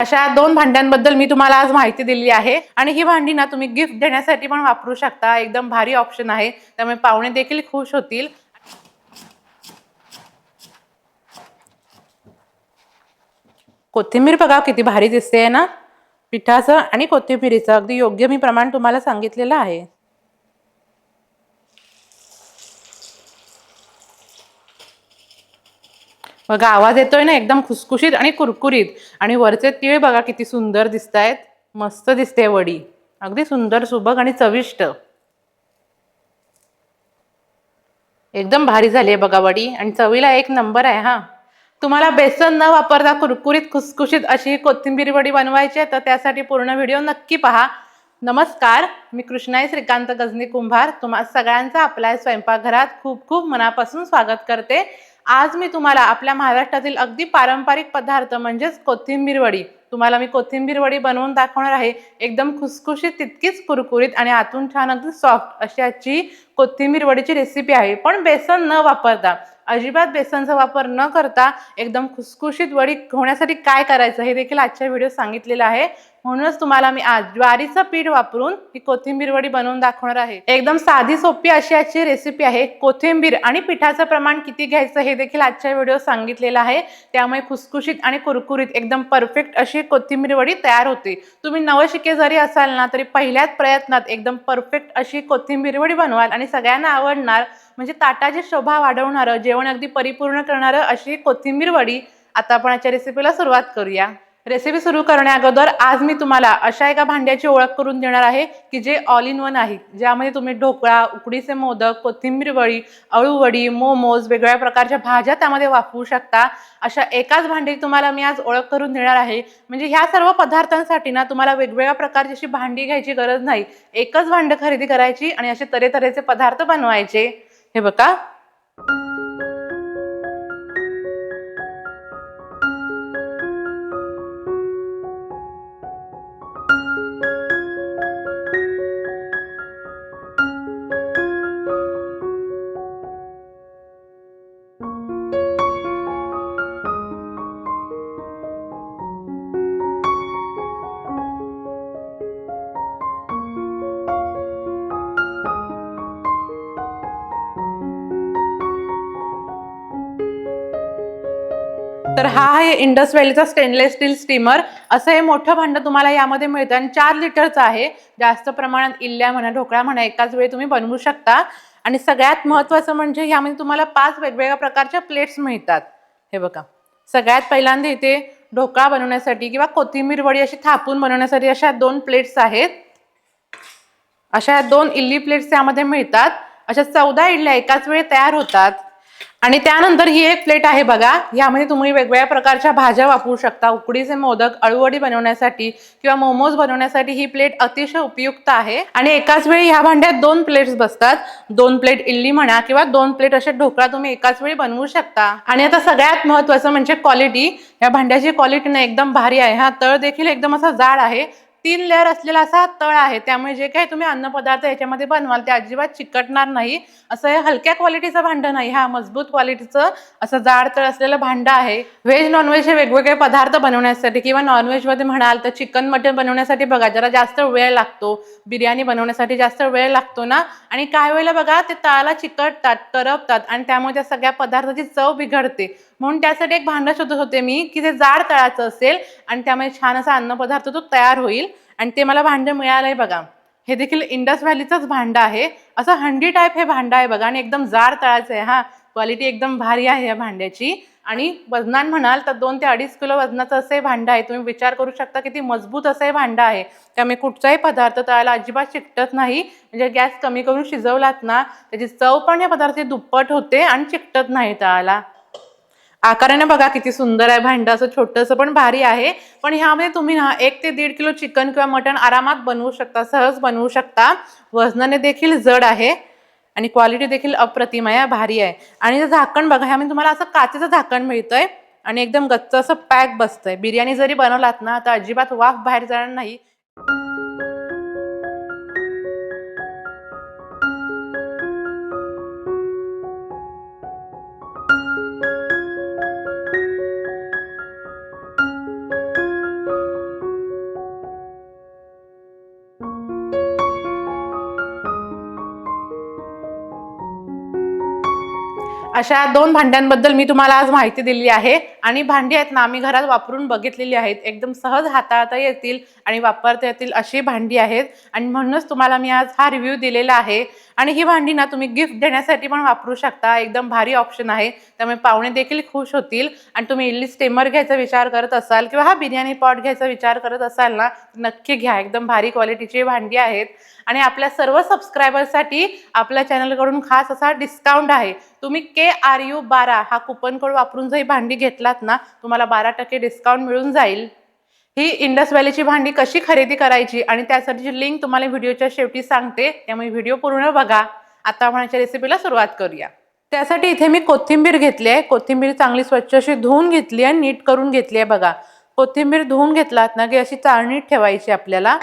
अशा दोन भांड्यांबद्दल मी तुम्हाला आज माहिती दिली आहे. आणि ही भांडी ना तुम्ही गिफ्ट देण्यासाठी पण वापरू शकता. एकदम भारी ऑप्शन आहे. त्यामुळे पाहुणे देखील खुश होतील. कोथिंबीर बघा किती भारी दिसते ना? पिठाचं आणि कोथिंबीरीचं. अगदी योग्य मी प्रमाण तुम्हाला सांगितलेलं आहे. बघा आवाज येतोय ना एकदम खुसखुशीत आणि कुरकुरीत. आणि वरचे तीळ बघा किती सुंदर दिसत आहेत मस्त दिसते वडी. अगदी सुंदर सुबक आणि चविष्ट. एकदम भारी झाली आहे बघा वडी. आणि चवीला एक नंबर आहे हा. तुम्हाला बेसन न वापरता कुरकुरीत खुसखुशीत अशी कोथिंबीर वडी बनवायची आहे तर त्यासाठी पूर्ण व्हिडिओ नक्की पहा. नमस्कार मी कृष्णाई श्रीकांत गजनी कुंभार. तुम्हा सगळ्यांचा आपल्या स्वयंपाकघरात खूप खूप मनापासून स्वागत करते. आज मी तुम्हाला आपल्या महाराष्ट्रातील अगदी पारंपरिक पदार्थ म्हणजेच कोथिंबीर वडी तुम्हाला मी कोथिंबीर वडी बनवून दाखवणार आहे. एकदम खुसखुशीत तितकीच कुरकुरीत आणि आतून छान अगदी सॉफ्ट अशी आजची कोथिंबीर वडीची रेसिपी आहे. पण बेसन न वापरता अजिबात बेसनचा वापर न करता एकदम खुसखुशीत वडी होण्यासाठी काय करायचं हे देखील आजच्या व्हिडिओ सांगितलेलं आहे. म्हणूनच तुम्हाला मी आज ज्वारीचं पीठ वापरून ही कोथिंबीर वडी बनवून दाखवणार आहे. एकदम साधी सोपी अशी आजची रेसिपी आहे. कोथिंबीर आणि पिठाचं प्रमाण किती घ्यायचं हे देखील आजच्या व्हिडिओ सांगितलेलं आहे. त्यामुळे खुसखुशीत आणि कुरकुरीत एकदम परफेक्ट अशी कोथिंबीर वडी तयार होते. तुम्ही नवशिके जरी असाल ना तरी पहिल्याच प्रयत्नात एकदम परफेक्ट अशी कोथिंबीर वडी बनवाल आणि सगळ्यांना आवडणार म्हणजे ताटाची शोभा वाढवणारं जेवण अगदी परिपूर्ण करणारं अशी कोथिंबीर वडी आता आपण याच्या रेसिपीला सुरुवात करूया. रेसिपी सुरू करण्या अगोदर आज मी तुम्हाला अशा एका भांड्याची ओळख करून देणार आहे की जे ऑल इन वन आहे. ज्यामध्ये तुम्ही ढोकळा उकडीचे मोदक कोथिंबीर वडी अळूवडी मोमोज वेगवेगळ्या प्रकारच्या भाज्या त्यामध्ये वापरू शकता. अशा एकाच भांडी तुम्हाला मी आज ओळख करून देणार आहे. म्हणजे ह्या सर्व पदार्थांसाठी ना तुम्हाला वेगवेगळ्या प्रकारची अशी भांडी घ्यायची गरज नाही. एकच भांडं खरेदी करायची आणि असे तऱ्हेतऱ्हेचे पदार्थ बनवायचे. हे बघा. तर हा. आहे इंडस व्हॅलीचा स्टेनलेस स्टील स्टीमर असं हे मोठं भांड तुम्हाला यामध्ये मिळतं. आणि चार लिटरचं आहे. जास्त प्रमाणात इल्ल्या म्हणा ढोकळा म्हणा एकाच वेळी तुम्ही बनवू शकता. आणि सगळ्यात महत्त्वाचं म्हणजे ह्यामध्ये तुम्हाला पाच वेगवेगळ्या प्रकारच्या प्लेट्स मिळतात. हे बघा. सगळ्यात पहिल्यांदा इथे ढोकळा बनवण्यासाठी किंवा कोथिंबीर वडी अशी थापून बनवण्यासाठी अशा दोन प्लेट्स आहेत. अशा दोन इल्ली प्लेट्स त्यामध्ये मिळतात. अशा चौदा इडल्या एकाच वेळी तयार होतात. आणि त्यानंतर ही एक प्लेट आहे बघा यामध्ये तुम्ही वेगवेगळ्या प्रकारच्या भाज्या वापरू शकता. उकडीचे मोदक अळूवडी बनवण्यासाठी किंवा मोमोज बनवण्यासाठी ही प्लेट अतिशय उपयुक्त आहे. आणि एकाच वेळी ह्या भांड्यात दोन प्लेट्स बसतात. दोन प्लेट इल्ली म्हणा किंवा दोन प्लेट असे ढोकळा तुम्ही एकाच वेळी बनवू शकता. आणि आता सगळ्यात महत्वाचं म्हणजे क्वालिटी या भांड्याची क्वालिटी ना एकदम भारी आहे. हा तळ देखील एकदम असा जाड आहे. तीन लेअर असलेला असा तळ आहे. त्यामुळे जे काही तुम्ही अन्नपदार्थ याच्यामध्ये बनवाल ते अजिबात चिकटणार नाही. असं हे हलक्या क्वालिटीचं भांडं नाही. हा मजबूत क्वालिटीचं असं जाड तळ असलेलं भांडं आहे. व्हेज नॉनव्हेज हे वेगवेगळे पदार्थ बनवण्यासाठी किंवा नॉनव्हेजमध्ये म्हणाल तर चिकन मटन बनवण्यासाठी बघा जरा जास्त वेळ लागतो. बिर्याणी बनवण्यासाठी जास्त वेळ लागतो ना? आणि काही वेळेला बघा ते तळाला चिकटतात करपतात आणि त्यामुळे त्या सगळ्या पदार्थाची चव बिघडते. म्हणून त्यासाठी एक भांडं शोधत होते मी की ते जाड तळाचं असेल आणि त्यामुळे छान असा अन्नपदार्थ तो तयार होईल आणि ते मला भांडं मिळालंय बघा. हे देखील इंडस व्हॅलीचंच भांडं आहे. असं हंडी टाईप हे भांडं आहे बघा आणि एकदम जाड तळाचं आहे. हा क्वालिटी एकदम भारी आहे या भांड्याची. आणि वजनान म्हणाल तर दोन ते अडीच किलो वजनाचं असं हे भांडं आहे. तुम्ही विचार करू शकता किती मजबूत असं हे भांडं आहे. त्यामुळे कुठचाही पदार्थ तळायला अजिबात चिकटत नाही. म्हणजे गॅस कमी करून शिजवलात ना त्याची चव पण या पदार्थ दुप्पट होते आणि चिकटत नाही तळाला आकाराने बघा किती सुंदर आहे भांडं असं छोटंसं पण भारी आहे. पण ह्यामध्ये तुम्ही ना एक ते दीड किलो चिकन किंवा मटण आरामात बनवू शकता सहज बनवू शकता. वजनाने देखील जड आहे आणि क्वालिटी देखील अप्रतिम आहे भारी आहे. आणि जे झाकण बघा ह्यामध्ये तुम्हाला असं काचेचं झाकण मिळतंय आणि एकदम गच्च असं पॅक बसतंय. बिर्याणी जरी बनवलात ना तर अजिबात वाफ बाहेर जाणार नाही. अशा दोन भांड्यांबद्दल मी तुम्हाला आज माहिती दिली आहे. आणि भांडी आहेत ना आम्ही घरात वापरून बघितलेली आहेत. एकदम सहज हाताळता येतील आणि वापरता येतील अशी भांडी आहेत. आणि म्हणूनच तुम्हाला मी आज हा रिव्ह्यू दिलेला आहे. आणि ही भांडी ना तुम्ही गिफ्ट देण्यासाठी पण वापरू शकता. एकदम भारी ऑप्शन आहे. त्यामुळे पाहुणे देखील खुश होतील. आणि तुम्ही इडली स्टेमर घ्यायचा विचार करत असाल किंवा हा बिर्याणी पॉट घ्यायचा विचार करत असाल ना नक्की घ्या. एकदम भारी क्वालिटीची भांडी आहेत. आणि आपल्या सर्व सबस्क्रायबरसाठी आपल्या चॅनलकडून खास असा डिस्काउंट आहे. तुम्ही के आर यू बारा हा कुपन कोड वापरून जर ही भांडी घेतलात ना तुम्हाला बारा टक्के डिस्काउंट मिळून जाईल. ही इंडस व्हॅलीची भांडी कशी खरेदी करायची आणि त्यासाठीची लिंक तुम्हाला व्हिडिओच्या शेवटी सांगते त्यामुळे व्हिडिओ पूर्ण बघा. आता आपण याच्या रेसिपीला सुरुवात करूया. त्यासाठी इथे मी कोथिंबीर घेतली आहे. कोथिंबीर चांगली स्वच्छ अशी धुवून घेतली आहे नीट करून घेतली आहे बघा. कोथिंबीर धुवून घेतलात ना की अशी चाळणीत ठेवायची आपल्याला.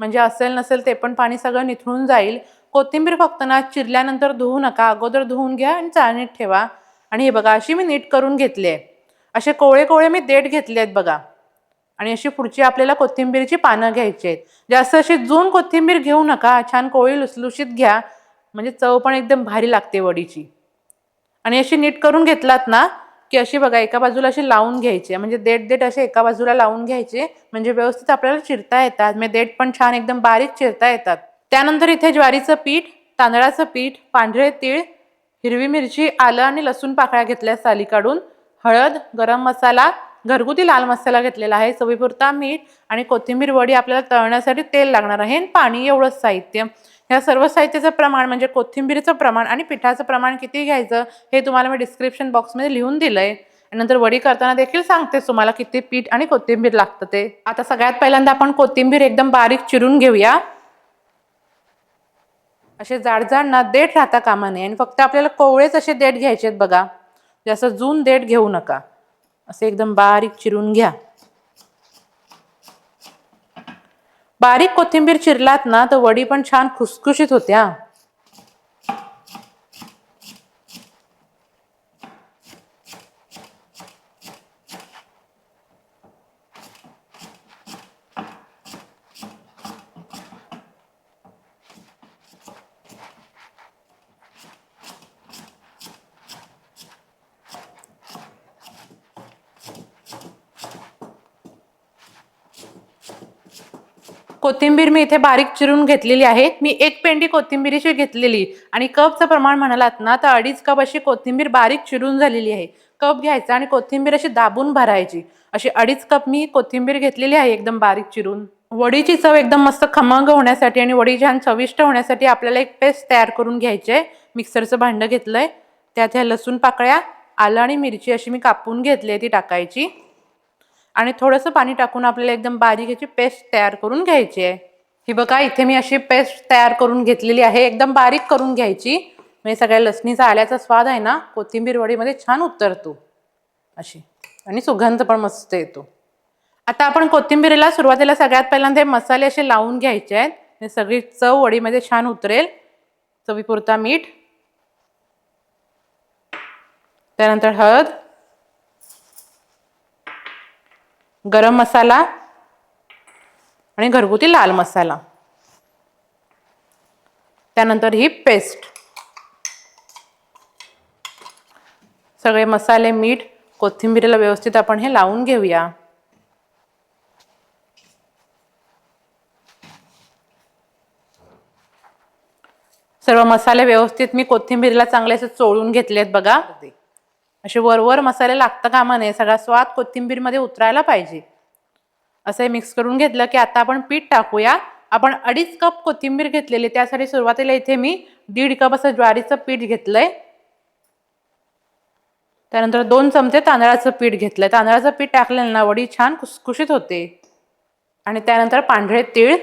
म्हणजे असेल नसेल ते पण पाणी सगळं निथळून जाईल. कोथिंबीर फक्त ना चिरल्यानंतर धुवू नका. अगोदर धुवून घ्या आणि चाळणीत ठेवा. आणि हे बघा अशी मी नीट करून घेतली आहे. असे कोळे कोळे मी देठ घेतले आहेत बघा. आणि अशी पुढची आपल्याला कोथिंबीरची पानं घ्यायची आहेत. जास्त अशी जून कोथिंबीर घेऊ नका छान कोळी लुसलुशीत घ्या. म्हणजे चव पण एकदम भारी लागते वडीची. आणि अशी नीट करून घेतलात ना की अशी बघा एका बाजूला अशी लावून घ्यायची. म्हणजे देठ देठ असे एका बाजूला लावून घ्यायचे. म्हणजे व्यवस्थित आपल्याला चिरता येतात. म्हणजे देठ पण छान एकदम बारीक चिरता येतात. त्यानंतर इथे ज्वारीचं पीठ तांदळाचं पीठ पांढरे तीळ हिरवी मिरची आलं आणि लसूण पाकळ्या घेतल्या साली काढून हळद गरम मसाला घरगुती लाल मसाला घेतलेला आहे चवीपुरता मीठ आणि कोथिंबीर वडी आपल्याला तळण्यासाठी तेल लागणार आहे आणि पाणी एवढंच साहित्य. ह्या सर्व साहित्याचं प्रमाण म्हणजे कोथिंबीरचं प्रमाण आणि पिठाचं प्रमाण किती घ्यायचं हे तुम्हाला मी डिस्क्रिप्शन बॉक्समध्ये लिहून दिलंय. आणि नंतर वडी करताना देखील सांगतेच तुम्हाला किती पीठ आणि कोथिंबीर लागतं ते. आता सगळ्यात पहिल्यांदा आपण कोथिंबीर एकदम बारीक चिरून घेऊया. असे जाड जाड ना देठ राहता कामा नये आणि फक्त आपल्याला कोवळेच असे देठ घ्यायचे आहेत बघा. जसं जून देठ घेऊ नका. असे एकदम बारीक चिरून घ्या. बारीक कोथिंबीर चिरलात ना तर वडी पण छान खुसखुशीत होत्या. कोथिंबीर मी इथे बारीक चिरून घेतलेली आहे. मी एक पेंडी कोथिंबीरीची घेतलेली. आणि कपचं प्रमाण म्हणालात ना तर अडीच कप अशी कोथिंबीर बारीक चिरून झालेली आहे. कप घ्यायचा आणि कोथिंबीर अशी दाबून भरायची. अशी अडीच कप मी कोथिंबीर घेतलेली आहे एकदम बारीक चिरून. वडीची चव एकदम मस्त खमंग होण्यासाठी आणि वडी छान चविष्ट होण्यासाठी आपल्याला एक पेस्ट तयार करून घ्यायची आहे. मिक्सरचं भांडं घेतलंय. त्यात ह्या लसूण पाकळ्या आलं आणि मिरची अशी मी कापून घेतली आहे ती टाकायची. आणि थोडंसं पाणी टाकून आपल्याला एकदम बारीक याची पेस्ट तयार करून घ्यायची आहे. ही बघा इथे मी अशी पेस्ट तयार करून घेतलेली आहे. एकदम बारीक करून घ्यायची. म्हणजे सगळ्या लसणीचा आल्याचा स्वाद आहे ना कोथिंबीर वडीमध्ये छान उतरतो. अशी. आणि सुगंध पण मस्त येतो. आता आपण कोथिंबीरीला सुरुवातीला सगळ्यात पहिल्यांदा हे मसाले असे लावून घ्यायचे आहेत. सगळी चव वडीमध्ये छान उतरेल. चवीपुरता मीठ. त्यानंतर हळद. गरम मसाला आणि घरगुती लाल मसाला. त्यानंतर ही पेस्ट. सगळे मसाले मीठ कोथिंबीरीला व्यवस्थित आपण हे लावून घेऊया. सर्व मसाले व्यवस्थित मी कोथिंबीरीला चांगले असे चोळून घेतलेत बघा. असे वरवर मसाले लागता कामा नये सगळा स्वाद कोथिंबीरमध्ये उतरायला पाहिजे. असं हे मिक्स करून घेतलं की आता आपण पीठ टाकूया. आपण अडीच कप कोथिंबीर घेतलेली त्यासाठी सुरुवातीला इथे मी दीड कप असं ज्वारीचं पीठ घेतलंय. त्यानंतर दोन चमचे तांदळाचं पीठ घेतलंय. तांदळाचं पीठ टाकलेलं ना वडी छान कुसकुशीत होते. आणि त्यानंतर पांढरे तीळ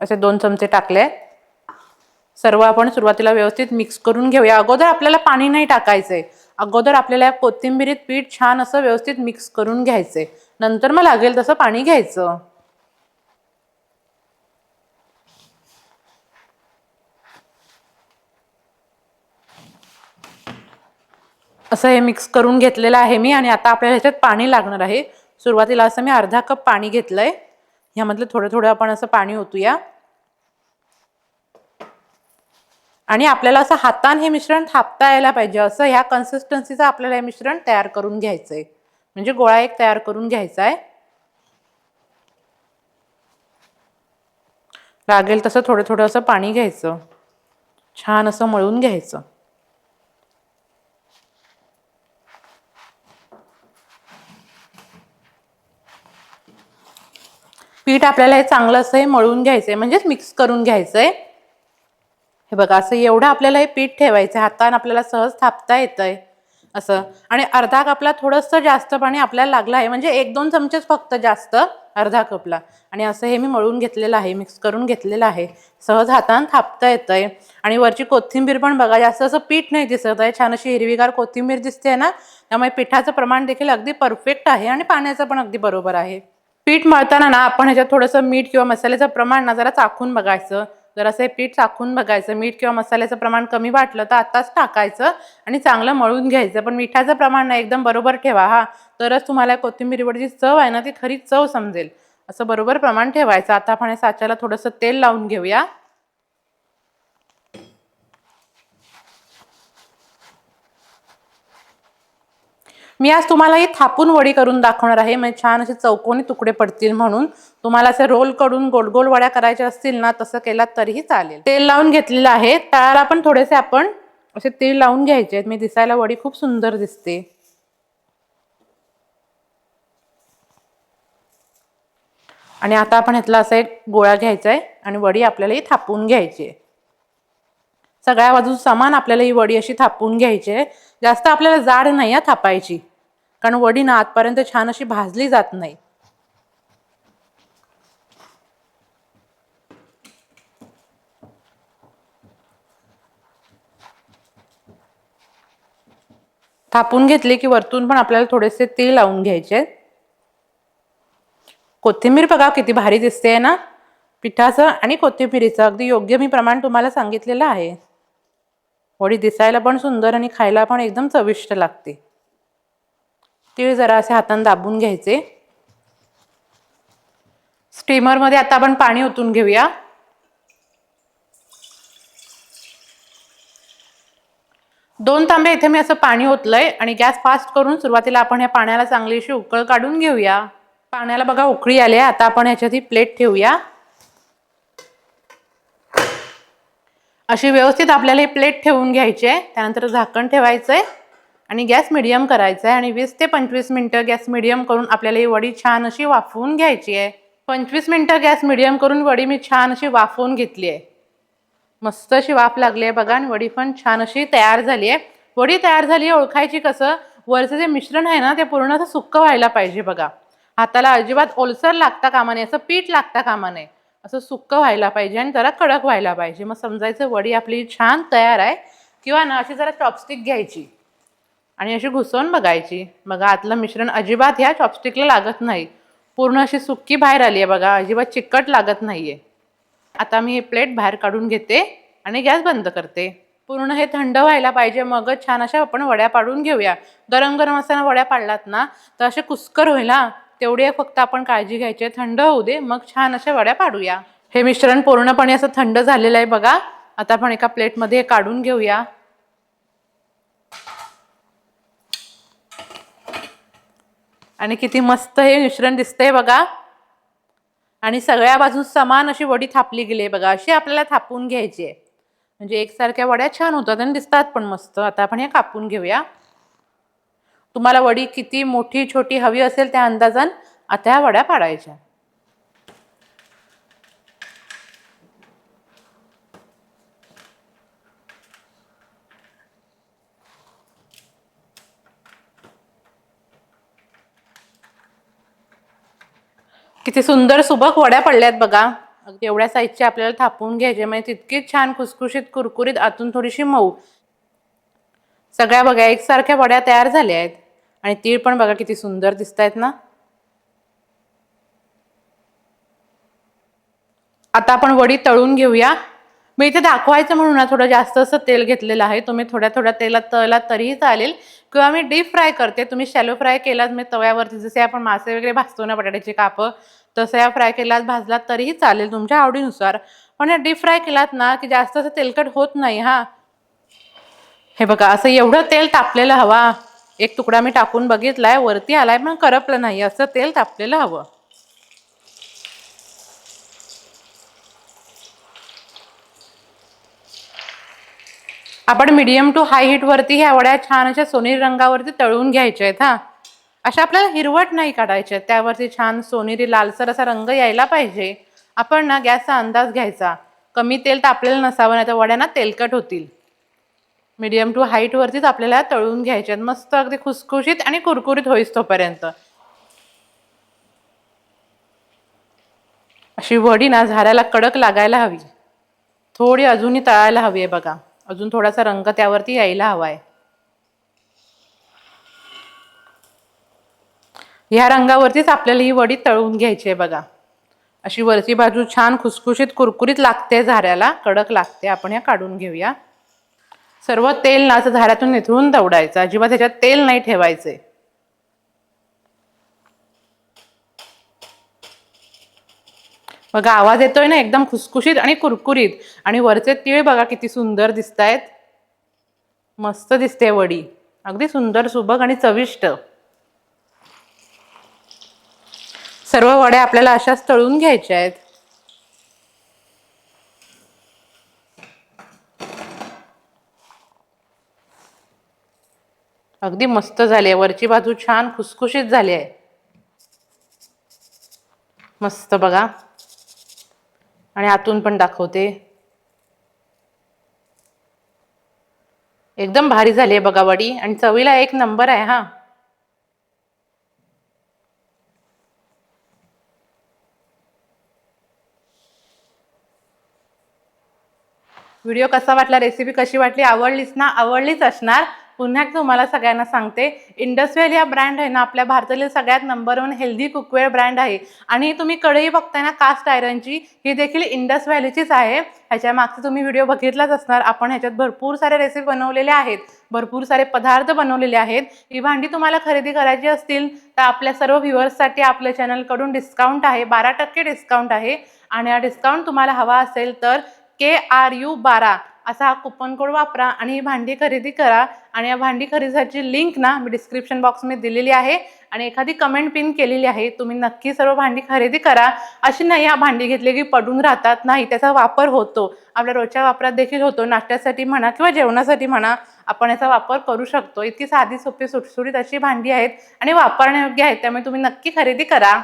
असे दोन चमचे टाकले सर्व आपण सुरुवातीला व्यवस्थित मिक्स करून घेऊया. अगोदर आपल्याला पाणी नाही टाकायचंय. अगोदर आपल्याला कोथिंबीरीत पीठ छान असं व्यवस्थित मिक्स करून घ्यायचे. नंतर मग लागेल तसं पाणी घ्यायचं. असं हे मिक्स करून घेतलेलं आहे मी आणि आता आपल्याला ह्याच्यात पाणी लागणार आहे. सुरुवातीला असं मी अर्धा कप पाणी घेतलं आहे ह्यामधलं थोडं थोडं आपण असं पाणी ओतूया. आणि आपल्याला असं हाताने हे मिश्रण थापता यायला पाहिजे. असं ह्या कन्सिस्टन्सीचं आपल्याला हे मिश्रण तयार करून घ्यायचं आहे म्हणजे गोळा एक तयार करून घ्यायचा आहे लागेल तसं थोडं थोडं असं पाणी घ्यायचं. छान असं मळून घ्यायचं. पीठ आपल्याला हे चांगलं असं हे मळून आहे म्हणजेच मिक्स करून घ्यायचं आहे हे बघा असं एवढं आपल्याला हे पीठ ठेवायचं हाताने आपल्याला सहज थापता येतंय असं. आणि अर्धा कपला थोडंसं जास्त पाणी आपल्याला लागलं आहे म्हणजे एक दोन चमचेच फक्त जास्त अर्धा कपला. आणि असं हे मी मळून घेतलेलं आहे मिक्स करून घेतलेलं आहे. सहज हाताने थापता येतंय. आणि वरची कोथिंबीर पण बघा जास्त असं पीठ नाही दिसत आहे. छान अशी हिरवीगार कोथिंबीर दिसते ना त्यामुळे पिठाचं प्रमाण देखील अगदी परफेक्ट आहे आणि पाण्याचं पण अगदी बरोबर आहे. पीठ मळताना ना आपण ह्याच्यात थोडंसं मीठ किंवा मसाल्याचं प्रमाण ना जरा चाखून बघायचं. जर असं हे पीठ चाखून बघायचं मीठ किंवा मसाल्याचं प्रमाण कमी वाटलं तर आत्ताच टाकायचं आणि चांगलं मळून घ्यायचं. पण मिठाचं प्रमाण ना एकदम बरोबर ठेवा हा. तरच तुम्हाला कोथिंबीरीवर जी चव आहे ना ती खरी चव समजेल. असं बरोबर प्रमाण ठेवायचं. आता आपण या साच्याला थोडंसं तेल लावून घेऊया. मी आज तुम्हाला ही थापून वडी करून दाखवणार आहे. म्हणजे छान असे चौकोनी तुकडे पडतील म्हणून. तुम्हाला असे रोल करून गोल गोल वड्या करायच्या असतील ना तसं केला तरीही चालेल. तेल लावून घेतलेलं आहे. तळाला पण थोडेसे आपण असे तेल लावून घ्यायचे मी दिसायला वडी खूप सुंदर दिसते. आणि आता आपण ह्यातला असा एक गोळा घ्यायचा आहे आणि वडी आपल्याला ही थापून घ्यायची आहे. सगळ्या बाजू समान आपल्याला ही वडी अशी थापून घ्यायची आहे. जास्त आपल्याला जाड नाही आहे थापायची. कारण वडी ना आतपर्यंत छान अशी भाजली जात नाही. थापून घेतली की वरतून पण आपल्याला थोडेसे तेल लावून घ्यायचे. कोथिंबीर बघा किती भारी दिसते आहे ना. पिठाचं आणि कोथिंबिरीचं. अगदी योग्य मी प्रमाण तुम्हाला सांगितलेलं आहे. वडी दिसायला पण सुंदर आणि खायला पण एकदम चविष्ट लागते. तीळ जरा असे हाताने दाबून घ्यायचे. स्टीमरमध्ये आता आपण पाणी ओतून घेऊया. दोन तांबे इथे मी असं पाणी ओतलंय आणि गॅस फास्ट करून सुरुवातीला आपण या पाण्याला चांगली अशी उकळ काढून घेऊया. पाण्याला बघा उकळी आली आहे. आता आपण ह्याच्यात ही प्लेट ठेवूया. अशी व्यवस्थित आपल्याला ही प्लेट ठेवून घ्यायची आहे. त्यानंतर झाकण ठेवायचं आहे आणि गॅस मिडियम करायचा आहे आणि वीस ते पंचवीस मिनटं गॅस मिडियम करून आपल्याला ही वडी छान अशी वाफवून घ्यायची आहे. पंचवीस मिनटं गॅस मिडियम करून वडी मी छान अशी वाफवून घेतली आहे. मस्त अशी वाफ लागली आहे बघा आणि वडी पण छान अशी तयार झाली आहे. वडी तयार झाली आहे ओळखायची कसं? वरचं जे मिश्रण आहे ना ते पूर्ण असं सुक्क व्हायला पाहिजे बघा. हाताला अजिबात ओलसर लागता कामा नये असं पीठ लागता कामा नये. असं सुक्क व्हायला पाहिजे आणि जरा कडक व्हायला पाहिजे. मग समजायचं वडी आपली छान तयार आहे किंवा ना अशी जरा चॉपस्टिक घ्यायची आणि अशी घुसवून बघायची. बघा आतलं मिश्रण अजिबात ह्या चॉपस्टिकला लागत नाही. पूर्ण अशी सुक्की बाहेर आली आहे बघा. अजिबात चिकट लागत नाही आहे आता मी हे प्लेट बाहेर काढून घेते आणि गॅस बंद करते. पूर्ण हे थंड व्हायला पाहिजे. मगच छान अशा आपण वड्या पाडून घेऊया. गरम गरम असताना वड्या पाडलात ना तर असे कुस्कर होईल हा. तेवढी फक्त आपण काळजी घ्यायची. थंड होऊ दे मग छान अशा वड्या पाडूया. हे मिश्रण पूर्णपणे असं थंड झालेलं आहे बघा. आता आपण एका प्लेटमध्ये काढून घेऊया. आणि किती मस्त हे मिश्रण दिसतंय बघा. आणि सगळ्या बाजू समान अशी वडी थापली गेली आहे बघा. अशी आपल्याला थापून घ्यायची आहे. म्हणजे एकसारख्या वड्या छान होतात आणि दिसतात पण मस्त. आता आपण हे कापून घेऊया. तुम्हाला वडी किती मोठी छोटी हवी असेल त्या अंदाजान आता ह्या वड्या पाडायच्या. किती सुंदर सुबक वड्या पडल्यात बघा. अगदी एवढ्या साईजच्या आपल्याला थापून घ्यायचे म्हणजे तितकीच छान खुसखुशीत कुरकुरीत आतून थोडीशी मऊ. सगळ्या बघा एकसारख्या वड्या तयार झाल्या आहेत. आणि तीळ पण बघा किती सुंदर दिसत आहेत ना. आता आपण वडी तळून घेऊया. मी इथे दाखवायचं म्हणून ना थोडं जास्त असं तेल घेतलेलं आहे. तुम्ही थोड्या थोड्या तेलात तळलात तरीही चालेल. किंवा मी डीप फ्राय करते. तुम्ही शॅलो फ्राय केलात मी तव्यावरती जसे आपण मासे वगैरे भाजतो ना बटाट्याचे कापं तसं या फ्राय केलात भाजलात तरीही चालेल तुमच्या आवडीनुसार. पण या डीप फ्राय केलात ना की जास्त असं तेलकट होत नाही हा. हे बघा असं एवढं तेल तापलेलं हवा. एक तुकडा मी टाकून बघितलाय वरती आलाय पण करपलं नाही. असं तेल तापलेलं हवं. आपण मीडियम टू हाय हीट वरती ह्या वड्या छान अशा सोनेरी रंगावरती तळून घ्यायच्या आहेत हा. अशा आपल्याला हिरवट नाही काढायच्या आहेत. त्यावरती छान सोनेरी लालसर असा रंग यायला पाहिजे. आपण ना गॅसचा अंदाज घ्यायचा. कमी तेल तापलेलं नसावं नाही तर वड्यांना तेलकट होतील. मीडियम टू हाईट वरतीच आपल्याला तळून घ्यायचे आहेत. मस्त अगदी खुसखुशीत आणि कुरकुरीत होईस तोपर्यंत. अशी वडी ना झाऱ्याला कडक लागायला हवी. थोडी अजूनही तळायला हवी आहे बघा. अजून थोडासा रंग त्यावरती यायला हवा आहे. ह्या रंगावरतीच आपल्याला ही वडी तळून घ्यायची आहे बघा. अशी वरची बाजू छान खुसखुशीत कुरकुरीत लागते झाऱ्याला कडक लागते. आपण या काढून घेऊया. सर्व तेल ना असं झाऱ्यातून निथळून दवडायचं अजिबात त्याच्यात तेल नाही ठेवायचे. बघा आवाज येतोय ना एकदम खुसखुशीत आणि कुरकुरीत. आणि वरचे तीळ बघा किती सुंदर दिसत आहेत मस्त दिसते वडी. अगदी सुंदर सुबक आणि चविष्ट. सर्व वड्या आपल्याला अशाच तळून घ्यायच्या आहेत. अगदी मस्त झाली आहे. वरची बाजू छान खुसखुशीत झाली आहे. मस्त बघा. आणि आतून पण दाखवते. एकदम भारी झाली आहे बघा वडी. आणि चवीला एक नंबर आहे हा. व्हिडिओ कसा वाटला रेसिपी कशी वाटली आवडलीच ना आवडलीच असणार. पुन्हा एकदा तुम्हाला सगळ्यांना सांगते इंडस्वेल या ब्रँड आहे ना आपल्या भारतातील सगळ्यात number one healthy cookware brand आहे. आणि तुम्ही कढई बघताय ना कास्ट आयरनची ही देखील इंडस व्हॅलीचीच आहे. ह्याच्या मागचं तुम्ही व्हिडिओ बघितलाच असणार. आपण ह्याच्यात भरपूर सारे रेसिपी बनवलेल्या आहेत. भरपूर सारे पदार्थ बनवलेले आहेत. ही भांडी तुम्हाला खरेदी करायची असतील तर आपल्या सर्व व्ह्युअर्ससाठी आपल्या चॅनलकडून डिस्काउंट आहे. बारा टक्के डिस्काउंट आहे. आणि हा डिस्काउंट तुम्हाला हवा असेल तर के आर यू बारा. असा हा कुपन कोड वापरा आणि ही भांडी खरेदी करा. आणि या भांडी खरेदीसाठी लिंक ना मी डिस्क्रिप्शन बॉक्समध्ये दिलेली आहे. आणि एखादी कमेंट पिन केलेली आहे तुम्ही नक्की सर्व भांडी खरेदी करा. अशी नाही हा भांडी घेतली की पडून राहतात नाही त्याचा वापर होतो. आपल्या रोजच्या वापरात देखील होतो. नाश्त्यासाठी म्हणा किंवा जेवणासाठी म्हणा आपण याचा वापर करू शकतो. इतकी साधी सोपी सुटसुटीत अशी भांडी आहेत आणि वापरण्यायोग्य आहेत त्यामुळे तुम्ही नक्की खरेदी करा.